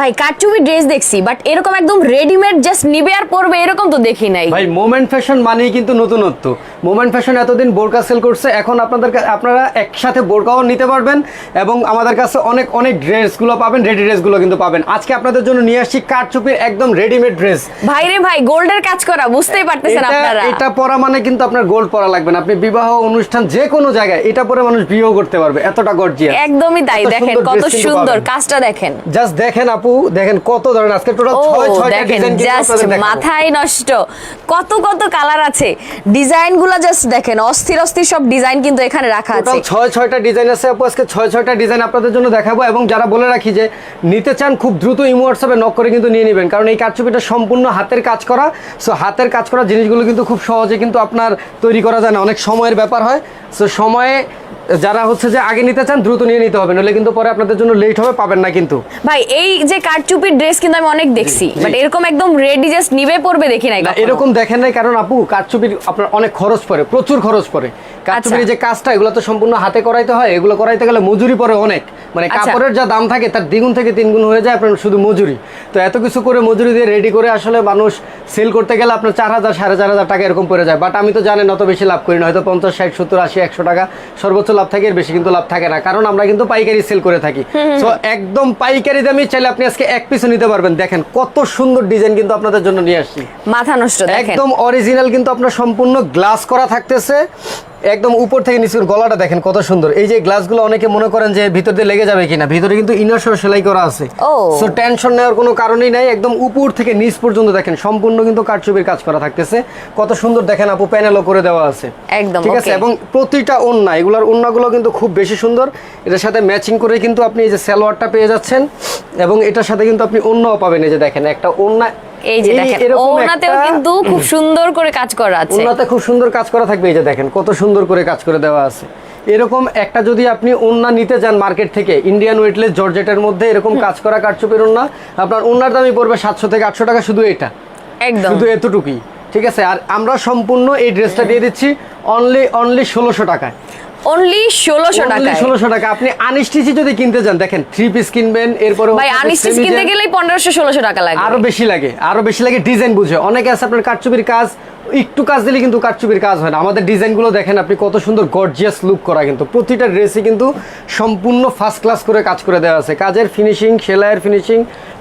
ভাই কাটচুপি ড্রেস দেখছি বাট এরকম একদম রেডিমেড জাস্ট নিবে আর পরবে, এরকম তো দেখি নাই। ভাই মোমেন্ট ফ্যাশন মানেই কিন্তু নতুনত্ব। মোমেন্ট ফ্যাশন এতদিন বোরকা সেল করছে এখন আপনাদের আপনারা একসাথে বোরকাও নিতে পারবেন এবং আমাদের কাছে অনেক অনেক ড্রেসগুলো পাবেন রেডি ড্রেসগুলো কিন্তু পাবেন। আজকে আপনাদের জন্য নিয়ে আসছি কারচুপির একদম রেডিমেড ড্রেস ভাই রে ভাই গোল্ডের কাজ করা বুঝতেই পারতেছেন আপনারা। এটা পরা মানে কিন্তু আপনার গোল্ড পরা লাগবে না। আপনি বিবাহ অনুষ্ঠান যে কোনো জায়গায় এটা পরে মানুষ বিয়েও করতে পারবে এতটা গর্জিয়াস একদমই তাই দেখেন কত সুন্দর কাজটা দেখেন। জাস্ট দেখেন আপু দেখেন কত ধরনের আজকে টোটাল ও ছয় ছয়টা দেখেন ডিজাইন জাস্ট মাথায় নষ্ট কত কত কালার আছে। ডিজাইন গুলো জাস্ট দেখেন অস্থির অস্থির সব ডিজাইন কিন্তু এখানে রাখা আছে। ছয় ছয়টা ডিজাইন আছে আপু। আজকে ছয় ছয়টা ডিজাইন আপনাদের জন্য দেখাবো এবং যারা বলে রাখি যে নিতে চান খুব দ্রুত ইমো হোয়াটসঅ্যাপে নক করে কিন্তু নিয়ে নেবেন। কারণ এই কারচুপিটা সম্পূর্ণ হাতের কাজ করা। সো হাতের কাজ করা জিনিসগুলো কিন্তু খুব সহজে কিন্তু আপনার তৈরি করা যায় না। অনেক সময়ের ব্যাপার হয়। সো সময়ে যারা হচ্ছে যে আগে নিতে চান দ্রুত নিয়ে নিতে হবে। নলে কিন্তু পরে আপনাদের জন্য লেট হবে পাবেন না কিন্তু। ভাই এই যে কারচুপির ড্রেস কিন্তু আমি অনেক দেখছি বাট এরকম একদম রেডি জাস্ট নিবে পরবে দেখি নাই এরকম দেখেন নাই কারণ আপু কারচুপির আপনার অনেক খরচ পড়ে প্রচুর খরচ পড়ে। কারচুপির আচ্ছা। যে কাজটা এগুলো তো সম্পূর্ণ হাতে করাইতে হয় এগুলো করাইতে গেলে মজুরি পড়ে অনেক। মানে আচ্ছা। কাপড়ের যা দাম থাকে তার দ্বিগুণ থেকে তিনগুণ হয়ে যায় আপনার শুধু মজুরি। তো এত কিছু করে মজুরি দিয়ে রেডি করে আসলে মানুষ সেল করতে গেলে আপনার চার হাজার সাড়ে চার হাজার টাকা এরকম পড়ে যায়। বাট আমি তো জানেন অত বেশি লাভ করি না হয়তো পঞ্চাশ ষাট সত্তর আশি একশো টাকা সর্বোচ্চ লাভ থাকে এর বেশি কিন্তু লাভ থাকে না। কারণ আমরা কিন্তু পাইকারি সেল করে থাকি। সো একদম পাইকারি দামে চাইলে আপনি আজকে এক পিসও নিতে পারবেন। দেখেন কত সুন্দর ডিজাইন কিন্তু আপনাদের জন্য নিয়ে আসছি। মাথা নষ্ট একদম অরিজিনাল কিন্তু আপনার সম্পূর্ণ গ্লাস করা থাকতেছে। একদম উপর থেকে নিচে গলাটা দেখেন কত সুন্দর। এই যে গ্লাসগুলো অনেকে মনে করেন যে ভিতর দিয়ে লেগে যাবে কিনা ভিতরে কিন্তু ইনার সহ সেলাই করা আছে। সো টেনশন নেওয়ার কোনো কারণেই নাই একদম উপর থেকে নিচ পর্যন্ত দেখেন সম্পূর্ণ কিন্তু কারচুপির কাজ করা থাকতেছে। কত সুন্দর দেখেন আপু প্যানেলও করে দেওয়া আছে। একদম, ঠিক আছে? এবং প্রতিটা ওন্না এগুলোর ওন্নাগুলো কিন্তু খুব বেশি সুন্দর। এটার সাথে ম্যাচিং করে কিন্তু আপনি এই যে সালোয়ারটা পেয়ে যাচ্ছেন এবং এটার সাথে কিন্তু আপনি ওন্নাও পাবেন। এই যে দেখেন একটা ওন্না এই যে দেখেন ওনাতেও কিন্তু খুব সুন্দর করে কাজ করা আছে। ওন্নাতে খুব সুন্দর কাজ করা থাকবে এই যে দেখেন কত সুন্দর করে কাজ করে দেওয়া আছে। এরকম একটা যদি আপনি ওন্না নিতে যান মার্কেট থেকে ইন্ডিয়ান ওয়েটলেস জর্জেটের মধ্যে এরকম কাজ করা কারচুপের ওন্না আপনার ওন্নার দামই পড়বে সাতশো থেকে আটশো টাকা শুধু এটা। একদম। শুধু এতটুকুই ঠিক আছে? আর আমরা সম্পূর্ণ এই ড্রেসটা দিয়ে দিচ্ছি অনলি অনলি ষোলোশো টাকায়। অনলি 1600 টাকা ষোলোশো টাকা। আপনি আনিস্টিচি যদি কিনতে যান দেখেন থ্রি পিস কিনবেন এরপরে ভাই হচ্ছে কিনতে গেলেই পনেরোশো ষোলোশো টাকা লাগে। আরও বেশি লাগে আরও বেশি লাগে ডিজাইন বুঝে। অনেকে আছে আপনার কাঠচুপির কাজ একটু কাজ দিলে কিন্তু কারচুপির কাজ হয় না। আমাদের ডিজাইনগুলো দেখেন আপনি কত সুন্দর গর্জিয়াস লুক করা কিন্তু। প্রতিটা ড্রেসই কিন্তু সম্পূর্ণ ফার্স্ট ক্লাস করে কাজ করে দেওয়া আছে। কাজের ফিনিশিং সেলাইয়ের ফিনিশিং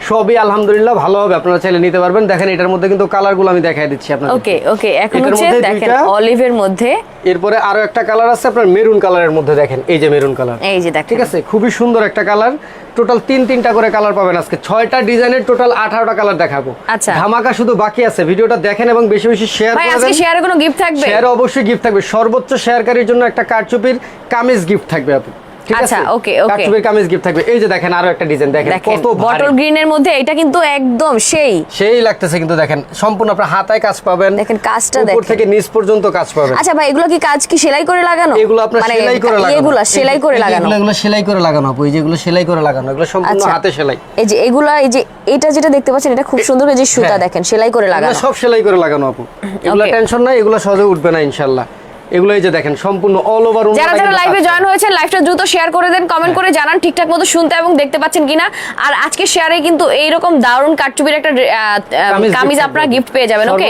সবই আলহামদুলিল্লাহ ভালো হবে। আপনারা চাইলে নিতে পারবেন। দেখেন এটার মধ্যে কিন্তু কালারগুলো আমি দেখাই দিচ্ছি আপনাদের। ওকে ওকে এখন হচ্ছে দেখেন অলিভের মধ্যে। এরপরে আরও একটা কালার আছে আপনার মেরুন কালারের মধ্যে দেখেন। এই যে মেরুন কালার এই যে দেখেন। ঠিক আছে? খুবই সুন্দর একটা কালার টোটাল তিন তিনটা করে কালার পাবেন আজকে। ছয়টা ডিজাইনের টোটাল আঠারোটা কালার দেখাবো। আচ্ছা। ধামাকা শুধু বাকি আছে। ভিডিওটা দেখেন এবং বেশি বেশি শেয়ার ভাই আজকে শেয়ারে কোনো গিফট থাকবে? শেয়ার অবশ্যই গিফট থাকবে। সর্বোচ্চ শেয়ারকারীর জন্য একটা কারচুপির কামিজ গিফট থাকবে আপনি ঠিক আছে? okay, okay. কারচুপির কামিজ গিফট থাকবে। এই যে দেখেন আরও একটা ডিজাইন দেখেন দেখেন কত ভারী। বটল গ্রিনের মধ্যে এটা কিন্তু একদম সেই। সেই লাগতেছে কিন্তু দেখেন সম্পূর্ণ আপনার হাতায় কাজ পাবেন। দেখেন কাজটা উপর থেকে নিচ পর্যন্ত কাজ পাবেন। আচ্ছা ভাই এগুলো কি কাজ কি সেলাই করে লাগানো? এগুলো আপনার মানে সেলাই করে লাগানো। এগুলা সেলাই করে লাগানো। এগুলো এগুলো সেলাই করে লাগানো আপু এই যেগুলো সেলাই করে লাগানো এগুলো সম্পূর্ণ। হাতে সেলাই। এই যে এগুলা এই যে এটা যেটা দেখতে পাচ্ছেন এটা খুব সুন্দর এই যে সুতা হ্যাঁ। দেখেন সেলাই করে লাগানো। সব সেলাই করে লাগানো আপু। এগুলো টেনশন নাই এগুলো সহজে উঠবে না ইনশাল্লাহ। এগুলো এই যে দেখেন সম্পূর্ণ অল ওভার যারা যারা লাইভে জয়েন লাইভটা দ্রুত শেয়ার করে দেন কমেন্ট করে জানান ঠিকঠাক মতো শুনতে এবং দেখতে পাচ্ছেন কিনা আর আজকে শেয়ারে কিন্তু এইরকম দারুণ কাটচুপির একটা কামিজ আপনারা গিফট পেয়ে যাবেন ওকে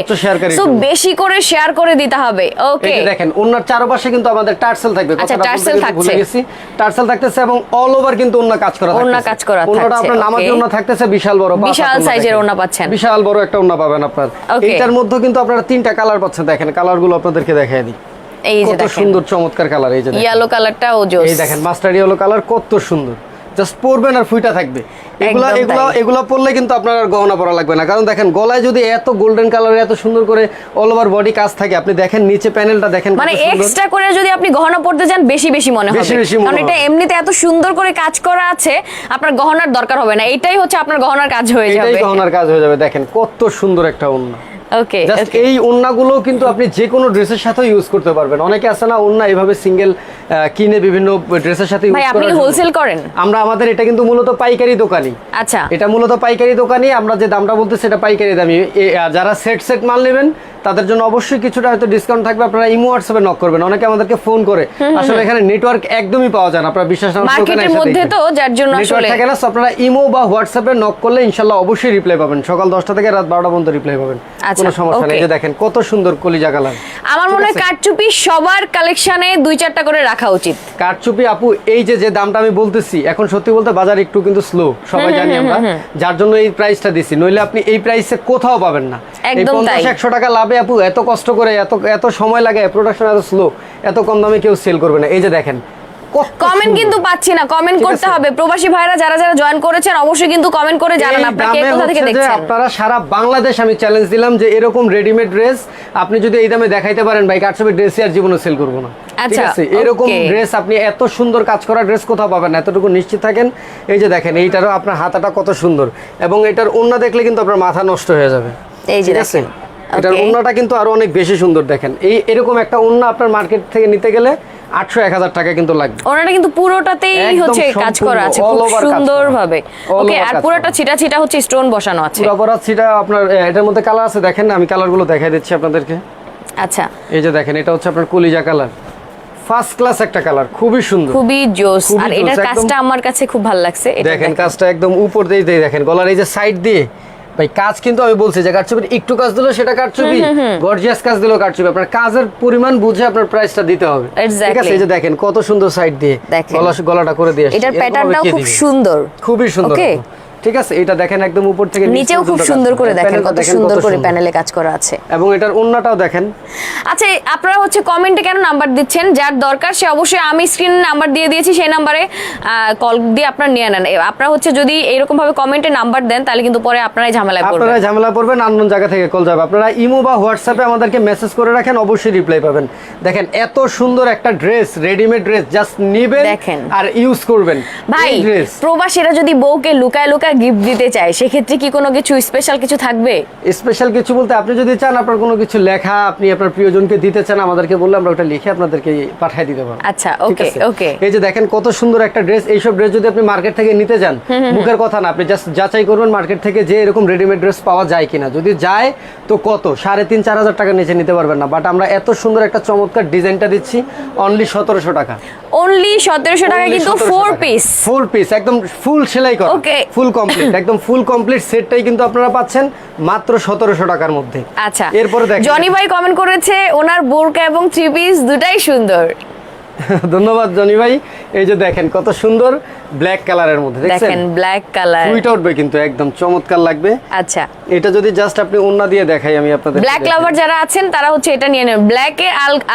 সো বেশি করে শেয়ার করে দিতে হবে ওকে দেখেন ওনার চারপাশে কিন্তু আমাদের টার্সেল থাকবে আচ্ছা, টার্সেল থাকছে। গেছি টার্সেল থাকতেছে এবং অল ওভার কিন্তু ওন্না কাজ করা ওড়না থাকতেছে। কাজ করা থাকছে, আপনার নামাজি okay. ওন্না থাকতেছে বিশাল বড় বিশাল দেখেন। ওড়না পাচ্ছেন। বিশাল বড় একটা ওন্না পাবেন আপনার. এইটার মধ্যে কিন্তু আপনারা তিনটা কালার পাচ্ছেন দেখেন কালারগুলো আপনাদেরকে দেখাই দিই এই যে কত দেখেন। সুন্দর চমৎকার কালার এই যে দেখেন। ইয়েলো কালারটা ও জোস। এই দেখেন মাস্টার ইয়েলো কালার কত সুন্দর। জাস্ট পরবেন আর ফুইটা থাকবে। এগুলা এগুলা। এগুলা পরলে কিন্তু আপনার আর গহনা পরা লাগবে না। কারণ দেখেন গলায় যদি এত গোল্ডেন কালারে এত সুন্দর করে অল ওভার বডি কাজ থাকে আপনি দেখেন নিচে প্যানেলটা দেখেন মানে এক্সট্রা করে যদি আপনি গহনা পড়তে যান বেশি বেশি মনে হবে। মনে কারণ এটা এমনিতে এত সুন্দর করে কাজ করা আছে আপনার গহনার দরকার হবে না। এটাই হচ্ছে আপনার গহনার কাজ হয়ে এটাই যাবে। গহনার কাজ হয়ে যাবে। দেখেন কত সুন্দর একটা ওন্না ওকে জাস্ট এই ওন্নাগুলো কিন্তু আপনি যে কোনো ড্রেসের সাথে ইউজ করতে পারবেন। অনেকে আছে না ওন্না এভাবে সিঙ্গেল কিনে বিভিন্ন ড্রেসের সাথে ইউজ আপনি। হোলসেল করেন? আমরা আমাদের এটা কিন্তু মূলত পাইকারি দোকানই। আচ্ছা। এটা মূলত পাইকারি দোকানই আমরা যে দামটা বলতে সেটা পাইকারি দামি যারা সেট সেট মাল নেবেন তাদের জন্য অবশ্যই কিছুটা হয়তো ডিসকাউন্ট থাকবে। আপনারা ইমো হোয়াটসঅ্যাপে নক করবেন। অনেকে আমাদেরকে ফোন করে। আসলে এখানে নেটওয়ার্ক একদমই পাওয়া যায় না। আপনারা বিশ্বাস না মার্কেটের মধ্যে তো যার জন্য আসলে থাকে না আপনারা ইমো বা হোয়াটসঅ্যাপে নক করলে ইনশাল্লাহ অবশ্যই রিপ্লাই পাবেন। সকাল দশটা থেকে রাত বারোটা পর্যন্ত রিপ্লাই পাবেন। আচ্ছা, কোনো সমস্যা নেই। এই যে দেখেন কত সুন্দর কলিজা কালার। আমার মনে হয় কারচুপি সবার কালেকশনে দুই চারটা করে রাখা উচিত। কারচুপি আপু এই যে যে দামটা আমি বলতেছি এখন সত্যি বলতে বাজার একটু কিন্তু স্লো সবাই জানি আমরা। যার জন্য এই প্রাইসটা দিছি। নইলে আপনি এই প্রাইসে কোথাও পাবেন না। এই একদম পঞ্চাশ তাই। একশো টাকা লাভে আপু এত কষ্ট করে এত এত সময় লাগে প্রোডাকশন এত স্লো এত কম দামে কেউ সেল করবে না। এই যে দেখেন কমেন্ট কিন্তু পাচ্ছি না কমেন্ট করতে হবে। প্রবাসী ভাইরা যারা যারা জয়েন করেছেন অবশ্যই কিন্তু কমেন্ট করে জানান এই আপনারা কে দামে কোথা থেকে দেখছেন? আপনারা সারা বাংলাদেশ আমি চ্যালেঞ্জ দিলাম যে এরকম রেডিমেড ড্রেস আপনি যদি এই দামে দেখাইতে পারেন ভাই কাটছবি ড্রেসই আর জীবনে সেল করব না। ঠিক আচ্ছা, আছে? এরকম ড্রেস আপনি এত সুন্দর কাজ করা ড্রেস কোথাও পাবেন না। এতটুকু নিশ্চিত থাকেন। এই যে দেখেন এইটারও আপনার হাতাটা কত সুন্দর। এবং এটার ওন্না দেখলে কিন্তু আপনার মাথা নষ্ট হয়ে যাবে। এই যে দেখেন। এটার ওন্নাটা কিন্তু আরও অনেক বেশি সুন্দর দেখেন। এই এরকম একটা ওন্না আপনার মার্কেট থেকে নিতে গেলে আটশো এক হাজার টাকা কিন্তু লাগবে। ওনাটা কিন্তু পুরোটাতেই হচ্ছে কাজ করা আছে খুব। সুন্দর ভাবে ওকে আর পুরোটা ছিটা ছিটা হচ্ছে স্টোন বসানো আছে। পুরো অপরাধ সেটা আপনার এটার মধ্যে কালার আছে দেখেন আমি কালারগুলো দেখাই দিচ্ছি আপনাদেরকে। আচ্ছা। এই যে দেখেন এটা হচ্ছে আপনার কলিজা কালার ফার্স্ট ক্লাস একটা কালার খুবই সুন্দর। খুবই জোস। আর এটার কাজটা আমার কাছে খুব ভালো লাগছে এটা দেখেন। কাজটা একদম উপর দিয়ে দেখেন গলার এই যে সাইড দিয়ে ভাই কাজ কিন্তু আমি বলছি যে কাটছবির একটু কাজ দিলো সেটা কাটছবি গর্জিয়াস কাজ দিলো কাটছবি আপনার কাজের পরিমাণ বুঝে আপনার প্রাইসটা দিতে হবে। ঠিক আছে এই যে দেখেন কত সুন্দর সাইড দিয়ে গলা গলাটা করে দিয়ে এটার প্যাটার্নটাও খুব সুন্দর। খুবই সুন্দর. ঠিক আছে এটা দেখেন একদম উপর থেকে নিচেও খুব সুন্দর করে দেখেন কত সুন্দর করে প্যানেলে কাজ করা আছে। এবং এটার ওন্নাটাও দেখেন। আচ্ছা আপনারা হচ্ছে কমেন্টে কেন নাম্বার দিচ্ছেন? যার দরকার সে অবশ্যই আমি স্ক্রিনে নাম্বার দিয়ে দিয়েছি সেই নাম্বারে কল দিয়ে আপনারা নিয়ে নেন। আপনারা হচ্ছে যদি এরকম ভাবে কমেন্টে নাম্বার দেন তাহলে কিন্তু পরে আপনারাই ঝামেলা পড়বেন। আপনারা ঝামেলা পড়বেন আননোন জায়গা থেকে কল যাবে। আপনারা ইমো বা হোয়াটসঅ্যাপে আমাদেরকে মেসেজ করে রাখেন অবশ্যই রিপ্লাই পাবেন। দেখেন এত সুন্দর একটা ড্রেস রেডিমেড ড্রেস জাস্ট নিবেন দেখেন। আর ইউজ করবেন। ভাই প্রবাসীরা যদি বউকে লুকায় লুকায় গিফট দিতে চায় সেক্ষেত্রে কি কোনো কিছু স্পেশাল কিছু থাকবে? স্পেশাল কিছু বলতে আপনি যদি চান আপনার কোনো কিছু লেখা আপনি আপনার প্রিয়জনকে দিতে চান আমাদেরকে বললে আমরা ওটা লিখে আপনাদেরকে পাঠিয়ে দিতে পারব। আচ্ছা, আছে? okay. এই যে দেখেন কত সুন্দর একটা ড্রেস এইসব ড্রেস যদি আপনি মার্কেট থেকে নিতে যান মুখের কথা না আপনি জাস্ট যাচাই করবেন মার্কেট থেকে যে এরকম রেডিমেড ড্রেস পাওয়া যায় কিনা। যদি যায় তো কত? সাড়ে তিন চার হাজার টাকা নিচে নিতে পারবেন না। বাট আমরা এত সুন্দর একটা চমৎকার ডিজাইনটা দিচ্ছি অনলি সতেরোশো টাকা। অনলি সতেরোশো টাকা কিন্তু ফোর পিস ফোর পিস একদম ফুল সেলাই করা। ওকে ফুল কমপ্লিট একদম ফুল কমপ্লিট সেটটাই কিন্তু আপনারা পাচ্ছেন মাত্র সতেরোশো টাকার মধ্যে। আচ্ছা। এরপরে দেখেন। জনি ভাই কমেন্ট করেছে ওনার বোরকা এবং থ্রি পিস দুটাই সুন্দর। ধন্যবাদ জনি ভাই। এই যে দেখেন কত সুন্দর ব্ল্যাক কালারের মধ্যে দেখেন ব্ল্যাক কালার সুইট উঠবে কিন্তু একদম চমৎকার লাগবে। আচ্ছা। এটা যদি জাস্ট আপনি ওন্না দিয়ে দেখাই আমি আপনাদের ব্ল্যাক লাভার যারা আছেন তারা হচ্ছে এটা নিয়ে নেন ব্ল্যাক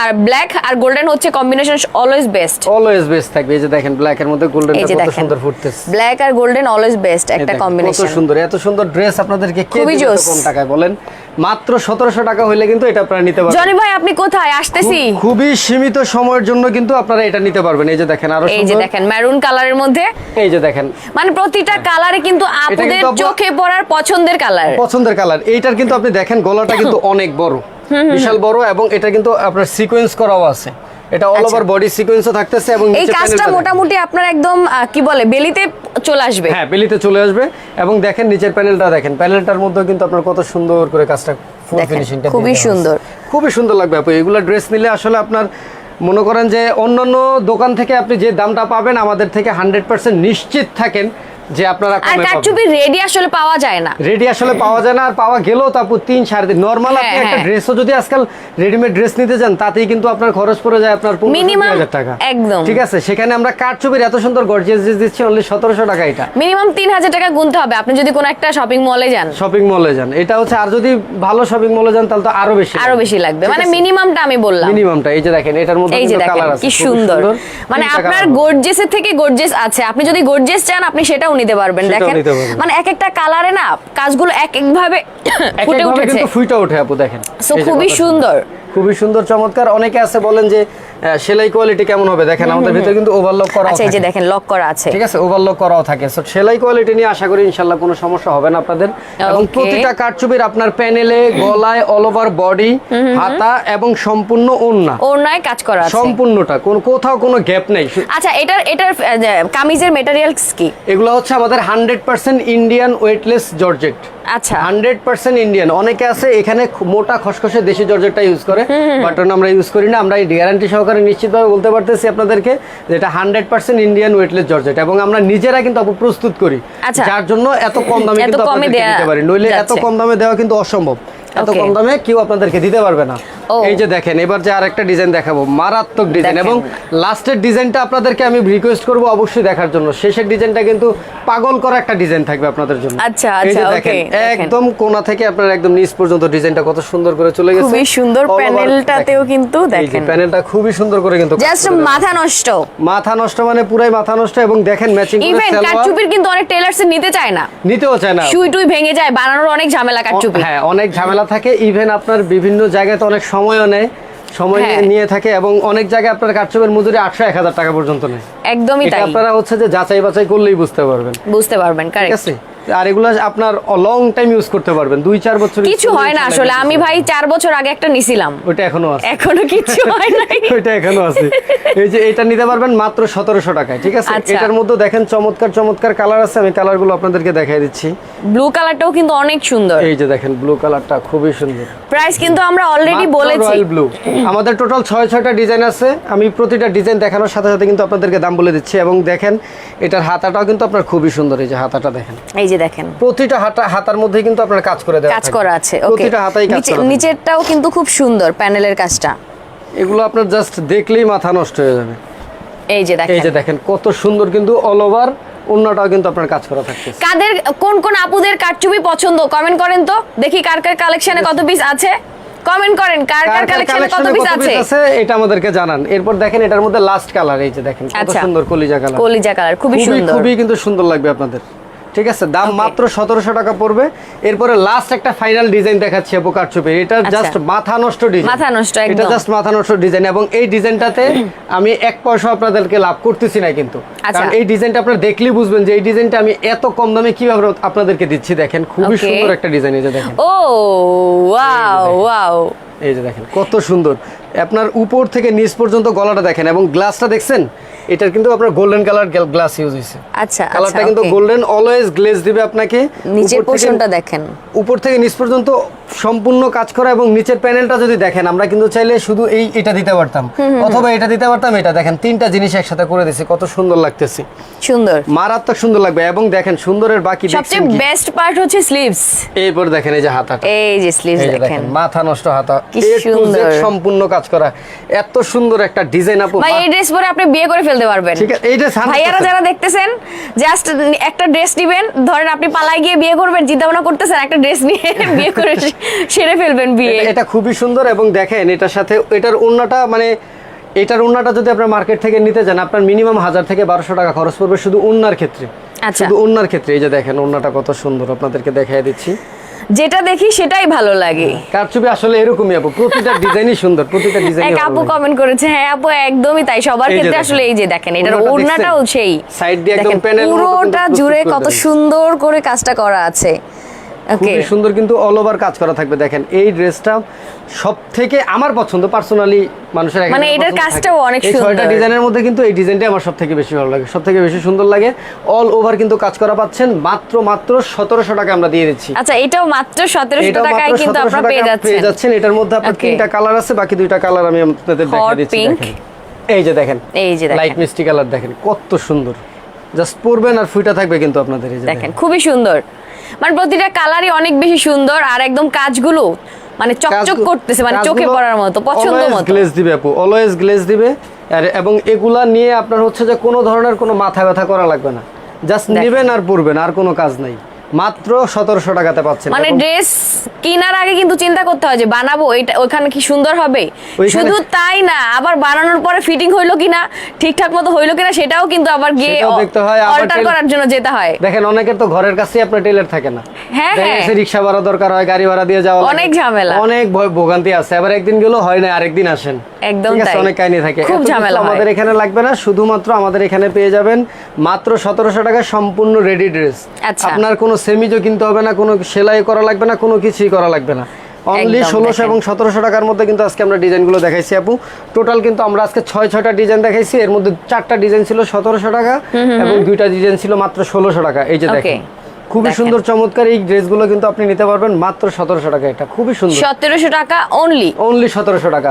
আর ব্ল্যাক আর গোল্ডেন হচ্ছে combination always best always best থাকবে। এই যে দেখেন ব্ল্যাক এর মধ্যে গোল্ডেন কত সুন্দর ফুটতেছে। ব্ল্যাক আর গোল্ডেন অলওয়েজ বেস্ট একটা দেখেন, কত কম্বিনেশন সুন্দর এত সুন্দর ড্রেস আপনাদেরকে কে দিবে কম টাকায় বলেন। মাত্র সতেরোশো টাকা হইলে কিন্তু এটা আপনারা নিতে পারবেন। জনি ভাই আপনি কোথায়? আসতেছি। খুবই সীমিত সময়ের জন্য কিন্তু আপনারা এটা নিতে পারবেন। এই যে দেখেন আরও এই যে দেখেন ম্যারুন কালারের মধ্যে। এই যে দেখেন। মানে প্রতিটা কালারে কিন্তু আপুদের কিন্তু আপু- চোখে পড়ার পছন্দের কালার পছন্দের কালার এইটার কিন্তু আপনি দেখেন গলাটা কিন্তু অনেক বড়। বিশাল বড় এবং এটা কিন্তু আপনার সিকোয়েন্স করাও আছে। এটা অল ওভার বডি সিকোয়েন্সও থাকতেছে এবং এই কাজটা মোটামুটি আপনার একদম কি বলে বেলিতে চলে আসবে। হ্যাঁ বেলিতে চলে আসবে এবং দেখেন নিচের প্যানেলটা দেখেন। প্যানেলটার মধ্যে কিন্তু আপনার কত সুন্দর করে কাজটা ফুল ফিনিশিংটা খুবই সুন্দর। খুবই সুন্দর লাগবে আপু। এগুলো ড্রেস নিলে আসলে আপনার মনে করেন যে অন্যান্য দোকান থেকে আপনি যে দামটা পাবেন আমাদের থেকে হান্ড্রেড পার্সেন্ট নিশ্চিত থাকেন। যে আপনারা আর কারচুপি রেডি আসলে পাওয়া যায় না। রেডি আসলে পাওয়া যায় না আর পাওয়া গেলেও তারপর তিন সাড়ে তিন নর্মাল আপনি হ্যাঁ, একটা হ্যাঁ। ড্রেসও যদি আজকাল রেডিমেড ড্রেস নিতে যান তাতেই কিন্তু আপনার খরচ পড়ে যায় আপনার হাজার টাকা। একদম। ঠিক আছে সেখানে আমরা কাঠচুপির এত সুন্দর গর্জিয়াস ড্রেস দিচ্ছি? অনলি সতেরোশো টাকা এটা। মিনিমাম তিন হাজার টাকা গুনতে হবে। আপনি যদি কোনো একটা শপিং মলে যান। শপিং মলে যান। এটা হচ্ছে আর যদি ভালো শপিং মলে যান তাহলে তো আরও বেশি আরও বেশি লাগবে। মানে মিনিমামটা আমি বললাম। মিনিমামটা এই যে দেখেন এটার মধ্যে কালার আছে কি সুন্দর। মানে আপনার হবে। থেকে গর্জেস আছে। আপনি যদি গর্জেস চান আপনি সেটাও নিতে পারবেন দেখেন? মানে এক একটা কালারে না কাজগুলো এক এক ভাবে ফুটে উঠেছে। কিন্তু ফুটে ওঠে আপু দেখেন। সো খুবই সুন্দর। খুবই সুন্দর চমৎকার। অনেকে আছে বলেন যে সেলাই কোয়ালিটি কেমন হবে? দেখেন আমাদের ভিতরে কিন্তু ওভারলক করা আচ্ছা এই যে দেখেন লক করা আছে। ঠিক আছে ওভারলক করাও থাকে। সো সেলাই কোয়ালিটি নিয়ে আশা করি ইনশাল্লাহ কোনো সমস্যা হবে না আপনাদের। এবং. প্রতিটা কারচুপির আপনার প্যানেলে গলায় অল ওভার বডি হাতা এবং সম্পূর্ণ ওন্না ওড়নায় কাজ করা আছে। সম্পূর্ণটা কোন কোথাও কোনো গ্যাপ নেই। আচ্ছা এটার এটার কামিজের মেটেরিয়ালস কি? এগুলো হচ্ছে আমাদের hundred percent Indian weightless georgette. আচ্ছা। হান্ড্রেড পার্সেন্ট ইন্ডিয়ান অনেকে আছে এখানে মোটা খসখসে দেশি জর্জেটটা ইউজ করে বাট আমরা ইউজ করি না আমরা গ্যারান্টি সহকারে নিশ্চিতভাবে বলতে পারতেছি আপনাদেরকে যে এটা hundred percent Indian weightless georgette এবং আমরা নিজেরা কিন্তু আপু প্রস্তুত করি। আচ্ছা। যার জন্য এত কম দামে কিন্তু আপনাদেরকে দিতে পারি। নইলে এত কম দামে দেওয়া কিন্তু অসম্ভব। এত কম দামে কেউ আপনাদেরকে দিতে পারবে না। এই যে দেখেন এবার যে আরেকটা ডিজাইন দেখাবো মারাত্মক ডিজাইন এবং লাস্টের ডিজাইনটা আপনাদেরকে আমি রিকোয়েস্ট করব অবশ্যই দেখার জন্য। শেষের ডিজাইনটা কিন্তু পাগল করা একটা ডিজাইন থাকবে আপনাদের জন্য। আচ্ছা, আচ্ছা, দেখেন একদম কোনা থেকে আপনার একদম নিচ পর্যন্ত ডিজাইনটা কত সুন্দর করে চলে গেছে। খুবই সুন্দর প্যানেলটাতেও কিন্তু দেখেন। প্যানেলটা খুবই সুন্দর করে কিন্তু জাস্ট মাথা নষ্ট। মাথা নষ্ট মানে পুরাই মাথা নষ্ট এবং দেখেন ম্যাচিং করে ইভেন কাটচুপির কিন্তু অনেক টেলার্স নিতে চায় না। নিতেও চায় না। সুই টুই ভেঙে যায় বানানোর অনেক ঝামেলা কাটচুপি হ্যাঁ অনেক ঝামেলা থাকে ইভেন আপনার বিভিন্ন জায়গায় তো অনেক সময়ও নেয় সময় হ্যাঁ। নিয়ে থাকে এবং অনেক জায়গায় আপনার কাঠচোপের মজুরি আটশো এক হাজার টাকা পর্যন্ত নেয় একদমই তাই। আপনারা হচ্ছে যে যাচাই বাছাই করলেই বুঝতে পারবেন। বুঝতে পারবেন কারেক্ট আছে? আর এগুলো আপনার লং টাইম ইউজ করতে পারবেন। দুই চার বছর কিছু হয় না আসলে। আমি ভাই চার বছর আগে একটা নিছিলাম। ওইটা এখনও আছে। এখনও কিছু হয় নাই। ওইটা এখনও আছে। এই যে এটা নিতে পারবেন মাত্র সতেরোশো টাকায় ঠিক আছে? আচ্ছা। এটার মধ্যে দেখেন চমৎকার চমৎকার কালার আছে। আমি কালারগুলো আপনাদেরকে দেখাই দিচ্ছি। ব্লু কালারটাও কিন্তু অনেক সুন্দর। এই যে দেখেন ব্লু কালারটা খুবই সুন্দর। প্রাইস কিন্তু আমরা অলরেডি বলেছি। ব্লু আমাদের টোটাল ছয় ছয়টা ডিজাইন আছে। আমি প্রতিটা ডিজাইন দেখানোর সাথে সাথে কিন্তু আপনাদেরকে দাম বলে দিচ্ছি এবং দেখেন এটার হাতাটাও কিন্তু আপনার খুবই সুন্দর এই যে হাতাটা দেখেন। এই যে দেখেন। প্রতিটা হাতা হাতার মধ্যে কিন্তু আপনার কাজ করে দেওয়া কাজ করা আছে প্রতিটা হাতাই কাজ করা নিচেরটাও কিন্তু খুব সুন্দর প্যানেলের কাজটা। এগুলো আপনার জাস্ট দেখলেই মাথা নষ্ট হয়ে যাবে। এই যে দেখেন এই যে দেখেন। কত সুন্দর কিন্তু অল ওভার অন্যটাও কিন্তু আপনার কাজ করা থাকছে কাদের কোন কোন আপুদের কাটচুপি পছন্দ? কমেন্ট করেন তো। দেখি কার কার কালেকশনে কত পিস আছে। কমেন্ট করেন কার কার কালেকশনে কত পিস আছে? আছে এটা আমাদেরকে জানান। এরপর দেখেন এটার মধ্যে লাস্ট কালার এই যে দেখেন কত আচ্ছা। সুন্দর কলিজা কালার কলিজা কালার খুবই সুন্দর। খুবই কিন্তু সুন্দর লাগবে আপনাদের। ঠিক আছে? দাম মাত্র সতেরোশো টাকা পড়বে। এরপরে লাস্ট একটা ফাইনাল ডিজাইন দেখাচ্ছি আপু কারচুপি এটা আচ্ছা। জাস্ট মাথা নষ্ট ডিজাইন মাথা নষ্ট এটা জাস্ট মাথা নষ্ট ডিজাইন এবং এই ডিজাইনটাতে আমি এক পয়সা আপনাদেরকে লাভ করতেছি না কিন্তু। আচ্ছা। কারণ এই ডিজাইনটা আপনারা দেখলেই বুঝবেন যে এই ডিজাইনটা আমি এত কম দামে কীভাবে আপনাদেরকে দিচ্ছি দেখেন। খুবই সুন্দর একটা ডিজাইন এই যে দেখেন। ও ওয়াও ওয়াও এই যে দেখেন। কত সুন্দর। আপনার উপর থেকে নিচ পর্যন্ত গলাটা দেখেন এবং গ্লাসটা দেখছেন? এটার কিন্তু আপনার গোল্ডেন কালার গ্লাস ইউজ হয়েছে। আচ্ছা কালারটা আচ্ছা কিন্তু গোল্ডেন অলওয়েজ গ্লেজ দিবে আপনাকে। নিচের পোর্শনটা দেখেন। উপর থেকে নিচ পর্যন্ত সম্পূর্ণ কাজ করা এবং নিচের প্যানেলটা যদি দেখেন আমরা কিন্তু চাইলে শুধু এই এটা দিতে পারতাম। অথবা এটা দিতে পারতাম এটা। দেখেন তিনটা জিনিস একসাথে করে দিছি কত সুন্দর লাগতেছে। সুন্দর। মারাত্মক সুন্দর লাগবে এবং দেখেন সুন্দরের বাকি সবচেয়ে বেস্ট পার্ট হচ্ছে স্লিভস এরপর দেখেন এই যে হাতাটা। এই যে স্লিভস দেখেন মাথা নষ্ট হাতা কি সুন্দর। সম্পূর্ণ কাজ করা। এত সুন্দর একটা ডিজাইন আপু। ভাই এই ড্রেস পরে আপনি বিয়ে করে ফেলতে পারবেন। ঠিক আছে এইটা ভাইয়ারা যারা দেখতেছেন জাস্ট একটা ড্রেস দিবেন ধরেন আপনি পালায় গিয়ে বিয়ে করবেন চিন্তা ভাবনা করতেছেন একটা ড্রেস নিয়ে বিয়ে করে সেরে ফেলবেন বিয়ে। এটা- খুবই সুন্দর এবং দেখেন এটার সাথে এটার ওন্নাটা মানে এটার ওন্নাটা যদি আপনার মার্কেট থেকে নিতে যান আপনার মিনিমাম হাজার থেকে বারোশো টাকা খরচ পড়বে শুধু ওন্নার ক্ষেত্রে। আচ্ছা। শুধু ওন্নার ক্ষেত্রে। এই যে দেখেন ওন্নাটা কত সুন্দর আপনাদেরকে দেখাই দিচ্ছি। যেটা দেখি সেটাই ভালো লাগে। কারচুপি আসলে এরকমই আপু প্রতিটা ডিজাইনই সুন্দর প্রতিটা ডিজাইন এক আপু কমেন্ট করেছে হ্যাঁ আপু একদমই তাই সবার ক্ষেত্রে আসলে এই যে দেখেন এটার ওড়নাটাও সেই। সাইড দিয়ে একদম কিন্তু পুরোটা জুড়ে কত সুন্দর করে কাজটা করা আছে। খুবই সুন্দর কিন্তু অল ওভার কাজ করা থাকবে দেখেন। এই ড্রেসটা সব থেকে আমার পছন্দ পার্সোনালি মানুষের মানে এটার কাজটাও অনেক এই ছয়টা ডিজাইনের মধ্যে কিন্তু এই ডিজাইনটাই আমার সব থেকে বেশি ভালো লাগে সব থেকে বেশি সুন্দর লাগে। অল ওভার কিন্তু কাজ করা পাচ্ছেন মাত্র মাত্র সতেরোশো টাকা আমরা দিয়ে দিচ্ছি। আচ্ছা এটাও মাত্র সতেরোশো এটাও টাকায় কিন্তু আপনারা পেয়ে যাচ্ছেন পেয়ে যাচ্ছেন। এটার মধ্যে আপনার তিনটা কালার আছে বাকি দুইটা কালার আমি আপনাদের দেখিয়ে দিচ্ছি এই যে দেখেন এই যে লাইট মিষ্টি কালার দেখেন কত সুন্দর। জাস্ট পরবেন আর ফুইটা থাকবে কিন্তু আপনাদের এই যে দেখেন। খুবই সুন্দর। মানে প্রতিটা কালারই অনেক বেশি সুন্দর আর একদম কাজগুলো মানে চকচক করতেছে মানে চোখে পড়ার মতো পছন্দ মতো। গ্লেজ দিবে আপু অলওয়েজ গ্লেজ দিবে। আর এবং এগুলা নিয়ে আপনার হচ্ছে যে কোনো ধরনের কোনো মাথা ব্যথা করা লাগবে না। জাস্ট। নেবেন আর পরবেন আর কোনো কাজ নাই। মাত্র সতেরোশো টাকাতে পাচ্ছেন। মানে ড্রেস কেনার আগে কিন্তু চিন্তা করতে হয় যে বানাবো এটা ওখানে কি সুন্দর হবে? শুধু তাই না আবার বানানোর পরে ফিটিং হইল কিনা ঠিকঠাক মতো হইল কিনা সেটাও কিন্তু আবার গিয়ে দেখতে হয়, অল্টার করার জন্য যেতে হয়। দেখেন অনেকের তো ঘরের কাছেই আপনার টেলার থাকে না। হ্যাঁ, হ্যাঁ। রিক্সা ভাড়া দরকার হয় গাড়ি ভাড়া দিয়ে যাওয়া অনেক ঝামেলা। অনেক ভয়- ভোগান্তি আছে। আবার একদিন গেলো হয় না আরেকদিন আসেন। একদম তাই। অনেক কাহিনী থাকে। খুব ঝামেলা আমাদের এখানে লাগবে না শুধুমাত্র আমাদের এখানে পেয়ে যাবেন মাত্র সতেরোশো টাকা সম্পূর্ণ রেডি ড্রেস আচ্ছা। আপনার কোনো সেমিজও কিনতে হবে না কোনো সেলাই করা লাগবে না কোনো কিছুই করা লাগবে না। অনলি ষোলোশো এবং সতেরোশো টাকার মধ্যে কিন্তু আজকে আমরা ডিজাইনগুলো দেখাইছি আপু। টোটাল কিন্তু আমরা আজকে ছয় ছয়টা ডিজাইন দেখাইছি এর মধ্যে চারটা ডিজাইন ছিল সতেরোশো টাকা এবং দুইটা ডিজাইন ছিল মাত্র ষোলোশো টাকা। এই যে দেখেন. খুবই সুন্দর চমৎকার এই ড্রেসগুলো কিন্তু আপনি নিতে পারবেন মাত্র সতেরোশো টাকা এটা। খুবই সুন্দর। সতেরোশো টাকা অনলি অনলি সতেরোশো টাকা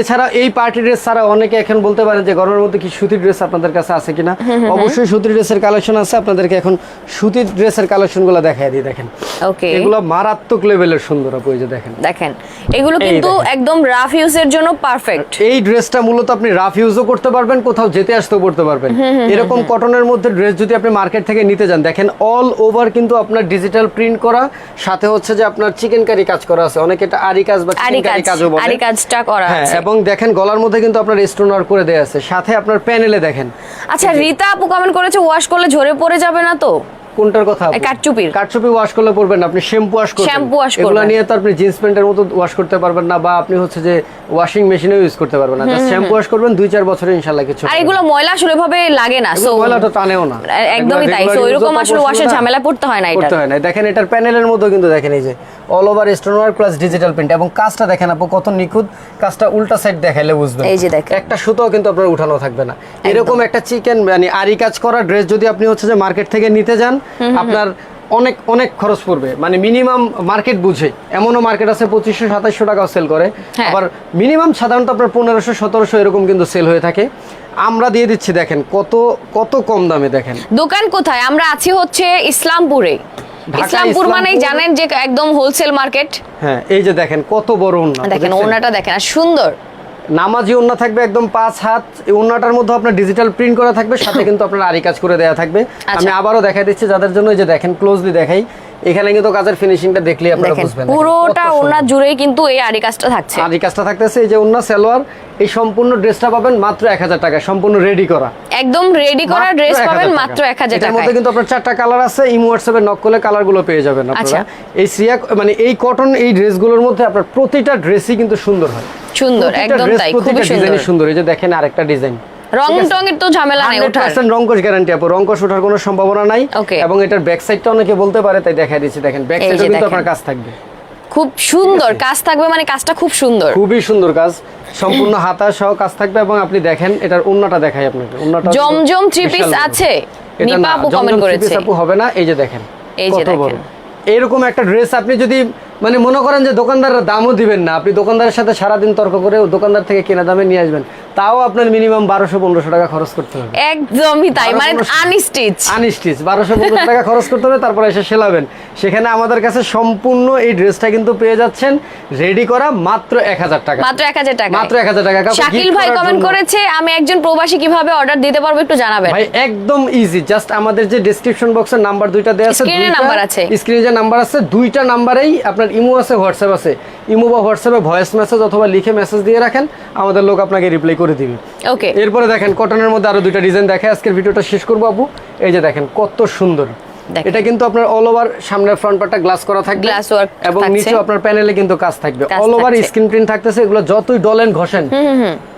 এছাড়া এই পার্টি ড্রেস ছাড়া অনেকে এখন বলতে পারেন যে গরমের মধ্যে কি সুতির ড্রেস আপনাদের কাছে আছে কিনা? অবশ্যই সুতির ড্রেসের কালেকশন আছে। আপনাদেরকে এখন সুতির ড্রেসের কালেকশনগুলো দেখাই দিই দেখেন। ওকে এগুলো মারাত্মক লেভেলের সুন্দর আপু এই যে দেখেন। দেখেন এগুলো কিন্তু একদম রাফ ইউজের জন্য পারফেক্ট এই ড্রেসটা মূলত আপনি রাফ ইউজও করতে পারবেন কোথাও যেতে আসতেও পড়তে পারবেন। এরকম কটনের মধ্যে ড্রেস যদি আপনি মার্কেট থেকে নিতে যান দেখেন অল ওভার কিন্তু আপনার ডিজিটাল প্রিন্ট করা সাথে হচ্ছে যে আপনার চিকেন কারি কাজ করা আছে। অনেকে এটা আরি কাজ বা চিকেন কারি কাজও বলে। আরি কাজটা করা হ্যাঁ আছে। এবং দেখেন গলার মধ্যে কিন্তু আপনার স্টোন ওয়ার্ক করে দেয়া আছে। সাথে আপনার প্যানেলে দেখেন। আচ্ছা রীতা আপু কমেন্ট করেছে ওয়াশ করলে ঝরে পড়ে যাবে না তো? কোনটার কথা কাঠচুপির। কাঠচুপি ওয়াশ করলে পড়বেন আপনি শ্যাম্পু ওয়াশ করবেন। Wash এগুলো করবেন। নিয়ে তো আপনি জিন্স প্যান্টের মতো ওয়াশ করতে পারবেন না বা আপনি হচ্ছে যে ওয়াশিং মেশিনেও ইউজ করতে পারবেন না। জাস্ট শ্যাম্পু ওয়াশ করবেন দুই চার বছরে ইনশাআল্লাহ কিছু আর এগুলো ময়লা আসলে ভাবে লাগে না সো ময়লাটা টানেও না। একদমই তাই সো এরকম আসলে তো ওয়াশের ঝামেলা পড়তে হয় না এটা করতে হয় না। দেখেন এটার প্যানেলের মধ্যে কিন্তু দেখেন এই যে all over stone work plus digital print এবং কাজটা দেখেন আপু কত নিখুঁত। কাজটা উল্টা সাইড দেখাইলে বুঝবেন। এই যে দেখেন। একটা সুতো কিন্তু আপনার উঠানো থাকবে না। এরকম একটা চিকেন মানে আরি কাজ করা ড্রেস যদি আপনি হচ্ছে যে মার্কেট থেকে নিতে যান আপনার অনেক অনেক খরচ পড়বে। মানে মিনিমাম মার্কেট বুঝে। এমনও মার্কেট আছে পঁচিশশো সাতাশশো টাকাও সেল করে। হ্যাঁ। আবার মিনিমাম সাধারণত আপনার পনেরোশো সতেরোশো এরকম কিন্তু সেল হয়ে থাকে। আমরা দিয়ে দিচ্ছি দেখেন কত কত কম দামে দেখেন। দোকান কোথায়? আমরা আছি হচ্ছে ইসলামপুরে। ইসলামপুর মানেই জানেন যে একদম হোলসেল মার্কেট হ্যাঁ এই যে দেখেন কত বড় দেখেন? ওনাটা দেখেন আর সুন্দর। নামাজি ওন্না থাকবে একদম পাঁচ হাত। এই ওন্নাটার মধ্যে আপনার ডিজিটাল প্রিন্ট করা থাকবে সাথে কিন্তু আপনার আরি কাজ করে দেওয়া থাকবে। আচ্ছা। আমি আবারও দেখাই দিচ্ছি যাদের জন্য যে দেখেন ক্লোজলি দেখাই এখানে কিন্তু কাজের ফিনিশিংটা দেখলেই আপনারা বুঝবেন। পুরোটা সুন্দর। জুড়েই কিন্তু এই আরি কাজটা থাকছে। আরি কাজটা থাকতেছে এই যে ওন্না সালোয়ার এই সম্পূর্ণ ড্রেসটা পাবেন মাত্র এক হাজার টাকা সম্পূর্ণ রেডি করা। একদম রেডি করা ড্রেস পাবেন মাত্র এক হাজার এটার মধ্যে কিন্তু আপনার চারটা কালার আছে ইমো হোয়াটসঅ্যাপে নক করলে কালারগুলো পেয়ে যাবেন আচ্ছা। আপনারা এই সিয়া মানে এই কটন এই ড্রেসগুলোর মধ্যে আপনার প্রতিটা ড্রেসই কিন্তু সুন্দর হয়। সুন্দর একদম তাই খুবই সুন্দর। সুন্দর এই যে দেখেন আরেকটা ডিজাইন রং টঙের তো ঝামেলা নেই ওঠার। রঙ্কশ গ্যারান্টি আপু রঙ্কশ ওঠার কোনো সম্ভাবনা নাই. এবং এটার ব্যাক সাইডটা অনেকে বলতে পারে তাই দেখাই দিচ্ছি দেখেন ব্যাক কিন্তু আপনার কাজ থাকবে। খুব সুন্দর কাজ থাকবে মানে কাজটা খুব সুন্দর। খুবই সুন্দর কাজ সম্পূর্ণ হাতা সহ কাজ থাকবে এবং আপনি দেখেন এটার উন্নাটা দেখাই আপনাকে উন্নাটা জমজম থ্রি পিস আছে। নিপা আপু কমেন্ট করেছে। আপু হবে না এই যে দেখেন এই যে দেখেন। এরকম একটা ড্রেস আপনি যদি মানে মনে করেন যে দোকানদাররা দামও দিবেন না। আপনি দোকানদারের সাথে সারাদিন তর্ক করে দোকানদার থেকে কেনা দামে নিয়ে আসবেন। তাও আপনার মিনিমাম বারোশো পনেরোশো টাকা খরচ করতে হবে। একদমই তাই মানে আনস্টিচ আনস্টিচ বারোশো পনেরোশো টাকা খরচ করতে হবে তারপরে এসে সেলাবেন। সেখানে আমাদের কাছে সম্পূর্ণ এই ড্রেসটা কিন্তু পেয়ে যাচ্ছেন রেডি করা মাত্র এক হাজার টাকা। মাত্র এক হাজার টাকা মাত্র 1000 টাকা। শাকিল ভাই কমেন্ট করেছে আমি একজন প্রবাসী কীভাবে অর্ডার দিতে পারব একটু জানাবেন? ভাই একদম ইজি জাস্ট আমাদের যে ডেসক্রিপশন বক্সের নাম্বার দুইটা দেওয়া আছে Screen নাম্বার আছে। স্ক্রিনে যে নাম্বার আছে দুইটা নাম্বারেই আপনার ইমো আছে হোয়াটসঅ্যাপ আছে। ইমো বা হোয়াটসঅ্যাপে ভয়েস মেসেজ অথবা লিখে মেসেজ দিয়ে রাখেন আমাদের লোক আপনাকে রিপ্লাই করে দিবে। ওকে এরপরে দেখেন কটনের মধ্যে আরও দুইটা ডিজাইন দেখে আজকের ভিডিওটা শেষ করব আপু। এই যে দেখেন কত সুন্দর। এটা কিন্তু আপনার অল ওভার সামনের ফ্রন্ট পার্টটা গ্লাস করা থাকবে গ্লাস ওয়ার্ক এবং নিচে আপনার প্যানেলে কিন্তু কাজ থাকবে। অল ওভার স্ক্রিন প্রিন্ট থাকতেছে এগুলো যতই ডলেন ঘষেন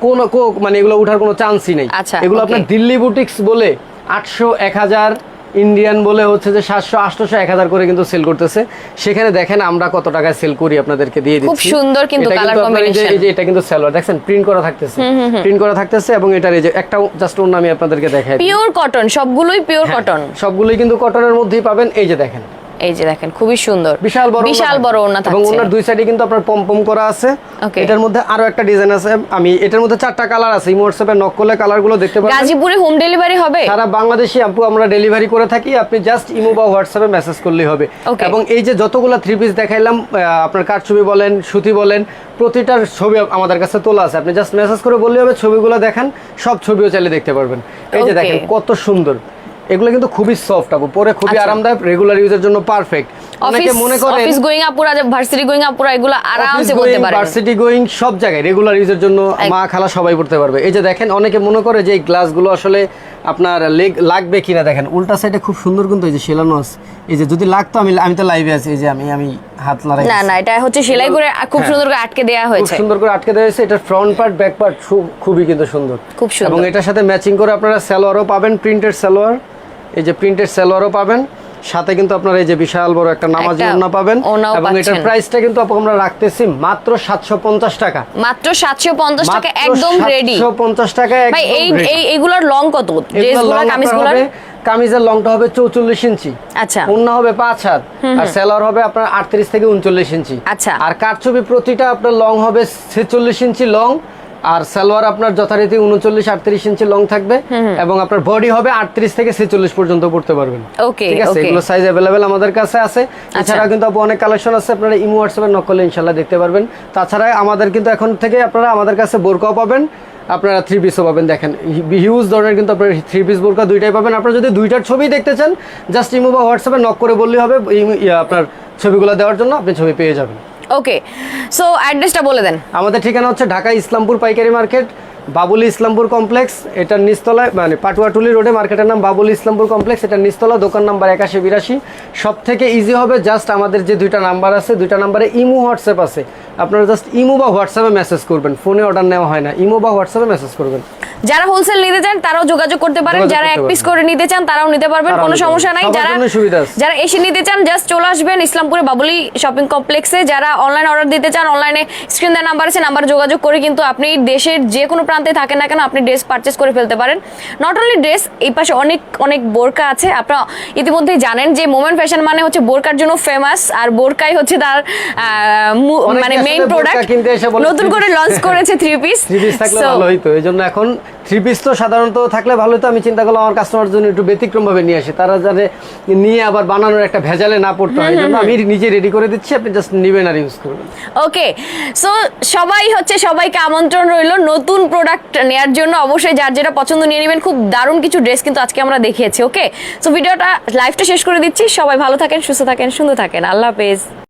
কোন মানে এগুলো ওঠার কোনো চান্সই নেই। আচ্ছা, এগুলো আপনার দিল্লি বুটিক্স বলে আটশো এক হাজার ইন্ডিয়ান বলে হচ্ছে যে সাতশো আটশোশো এক হাজার করে কিন্তু সেল করতেছে। সেখানে দেখেন আমরা কত টাকায় সেল করি আপনাদেরকে দিয়ে দিচ্ছি। খুব সুন্দর কিন্তু এটা কম্বিনেশন এই যে- এটা কিন্তু সালোয়ার দেখছেন প্রিন্ট করা থাকতেছে। প্রিন্ট করা থাকতেছে এবং এটার এই যে একটা জাস্ট অন্য আমি আপনাদেরকে দেখাই। পিওর কটন সবগুলোই পিওর হ্যাঁ, কটন সবগুলোই কিন্তু কটনের মধ্যেই পাবেন। এই যে দেখেন এই যে দেখেন খুবই সুন্দর। বিশাল বড় বিশাল বড় ওড়না এবং থাকছে। ওনার দুই সাইডে কিন্তু আপনার পম পম করা আছে। এটার মধ্যে আরও একটা ডিজাইন আছে। আমি এটার মধ্যে চারটা কালার আছে। এই হোয়াটসঅ্যাপে নক করলে কালারগুলো দেখতে পাবেন গাজীপুরে হোম ডেলিভারি হবে? সারা বাংলাদেশে আপু আমরা ডেলিভারি করে থাকি। আপনি জাস্ট ইমো বা হোয়াটসঅ্যাপে মেসেজ করলেই হবে। এবং এই যে যতগুলো থ্রি পিস দেখাইলাম আপনার ছবি বলেন সুতি বলেন প্রতিটার ছবি আমাদের কাছে তোলা আছে। আপনি জাস্ট মেসেজ করে বললেই হবে ছবিগুলো দেখান সব ছবিও চাইলে দেখতে পারবেন। এই যে দেখেন কত সুন্দর। এগুলো কিন্তু খুবই সফট আপু। পরে খুবই আচ্ছা। আরামদায়ক রেগুলার ইউজের জন্য পারফেক্ট অনেকে মনে করেন অফিস গোয়িং আপুরা ভার্সিটি গোয়িং আপুরা এগুলো আরামসে বলতে পারেন ভার্সিটি গোয়িং সব জায়গায় রেগুলার ইউজের জন্য মা খালা সবাই পড়তে পারবে। এই যে দেখেন অনেকে মনে করে যে এই গ্লাসগুলো আসলে আপনার লেগ লাগবে কিনা দেখেন। উল্টা সাইডে খুব সুন্দর কিন্তু এই যে সেলানো আছে। এই যে যদি লাগতো আমি আমি তো লাইভে আছি এই যে আমি আমি হাত লাগাই না না এটা হচ্ছে সেলাই করে খুব হ্যাঁ। সুন্দর করে আটকে দেয়া হয়েছে। খুব সুন্দর করে আটকে দেওয়া হয়েছে। এটা ফ্রন্ট পার্ট ব্যাক পার্ট খুবই কিন্তু সুন্দর। খুব সুন্দর। এবং এটার সাথে ম্যাচিং করে আপনারা সালোয়ারও পাবেন প্রিন্টেড সালোয়ার। এই যে প্রিন্টেড সালোয়ারও পাবেন সাথে কিন্তু আপনারা এই যে বিশাল বড় একটা নামাজি ওড়না পাবেন এবং এটার প্রাইসটা কিন্তু আমরা রাখতেছি মাত্র সাতশো পঞ্চাশ টাকা। মাত্র সাতশো পঞ্চাশ টাকা একদম রেডি 750 টাকা ভাই একদম এই ready। এই এগুলোর লং কত ড্রেসগুলো কামিজগুলোর? কামিজের লংটা হবে চৌচল্লিশ ইঞ্চি। আচ্ছা। ওন্না হবে পাঁচ হাত। আর সেলার হবে আপনার আটত্রিশ থেকে উনচল্লিশ ইঞ্চি। আচ্ছা। আর কারচুপি প্রতিটা আপনার লং হবে ছেচল্লিশ ইঞ্চি লং আর সালোয়ার আপনার যথারীতি উনচল্লিশ আটত্রিশ ইঞ্চি লং থাকবে এবং আপনার বডি হবে আটত্রিশ থেকে ছেচল্লিশ পর্যন্ত পড়তে পারবেন। ঠিক আছে? এগুলো সাইজ অ্যাভেলেবেল আমাদের কাছে আছে। এছাড়া কিন্তু অনেক কালেকশন আছে আপনারা ইমো হোয়াটসঅ্যাপে নক করলে ইনশাল্লাহ দেখতে পারবেন। তাছাড়া আমাদের কিন্তু এখন থেকে আপনারা আমাদের কাছে বোরকাও পাবেন আপনারা থ্রি পিসও পাবেন। দেখেন হিউজ ধরনের কিন্তু আপনার থ্রি পিস বোরকা দুইটাই পাবেন। আপনারা যদি দুইটার ছবি দেখতে চান জাস্ট ইমো বা হোয়াটসঅ্যাপে নক করে বললেই হবে আপনার ছবিগুলো দেওয়ার জন্য আপনি ছবি পেয়ে যাবেন। ওকে সো অ্যাড্রেসটা বলে দেন। আমাদের ঠিকানা হচ্ছে ঢাকা ইসলামপুর পাইকারি মার্কেট, বাবুলি ইসলামপুর কমপ্লেক্স এটার নিচতলায় মানে পাটুয়াটুলি রোডে মার্কেটের নাম বাবুলি ইসলামপুর কমপ্লেক্স এটার নিচতলা, দোকান নাম্বার একাশি বিরাশি। সব থেকে ইজি হবে জাস্ট আমাদের যে দুইটা নাম্বার আছে, দুইটা নাম্বারে ইমো, হোয়াটসঅ্যাপ আছে। আপনারা জাস্ট ইমো বা হোয়াটসঅ্যাপে মেসেজ করবেন ফোনে অর্ডার নেওয়া হয় না, ইমো বা হোয়াটসঅ্যাপে মেসেজ করবেন। যারা হোলসেল নিতে চান তারাও যোগাযোগ করতে পারেন। যারা এক পিস করে নিতে চান তারাও নিতে পারবেন কোনো সমস্যা নাই। যারা। যারা এসে নিতে চান জাস্ট চলে আসবেন ইসলামপুরে বাবুলি শপিং কমপ্লেক্সে যারা অনলাইন অর্ডার দিতে চান অনলাইনে স্ক্রিন দেওয়ার নাম্বার আছে নাম্বার যোগাযোগ করে কিন্তু আপনি দেশের যে কোনো প্রান্তে থাকেন না কেন আপনি ড্রেস পারচেস করে ফেলতে পারেন। নট অনলি ড্রেস এই পাশে অনেক অনেক বোরকা আছে। আপনারা ইতিমধ্যেই জানেন যে মোমেন্ট ফ্যাশন মানে হচ্ছে বোরকার জন্য ফেমাস আর বোরকাই হচ্ছে তার মানে মেইন প্রোডাক্ট নতুন করে লঞ্চ করেছে থ্রি পিস থ্রি পিস থাকলে ভালো হইতো। এই জন্য এখন থ্রি পিস তো সাধারণত থাকলে ভালো হতো আমি চিন্তা করলাম আমার কাস্টমার জন্য একটু ব্যতিক্রম ভাবে নিয়ে আসি। তারা যাতে নিয়ে আবার বানানোর একটা ভেজালে না পড়তে হয় জন্য আমি নিজে রেডি করে দিচ্ছি আপনি জাস্ট নিবেন আর ইউজ করবেন। ওকে সো সবাই হচ্ছে সবাইকে আমন্ত্রণ রইল নতুন প্রোডাক্ট নেয়ার জন্য। অবশ্যই যার যেটা পছন্দ নিয়ে নেবেন খুব দারুণ কিছু ড্রেস কিন্তু আজকে আমরা দেখিয়েছি ওকে সো ভিডিওটা লাইভটা শেষ করে দিচ্ছি। সবাই ভালো থাকেন সুস্থ থাকেন সুন্দর থাকেন। আল্লাহ হাফেজ।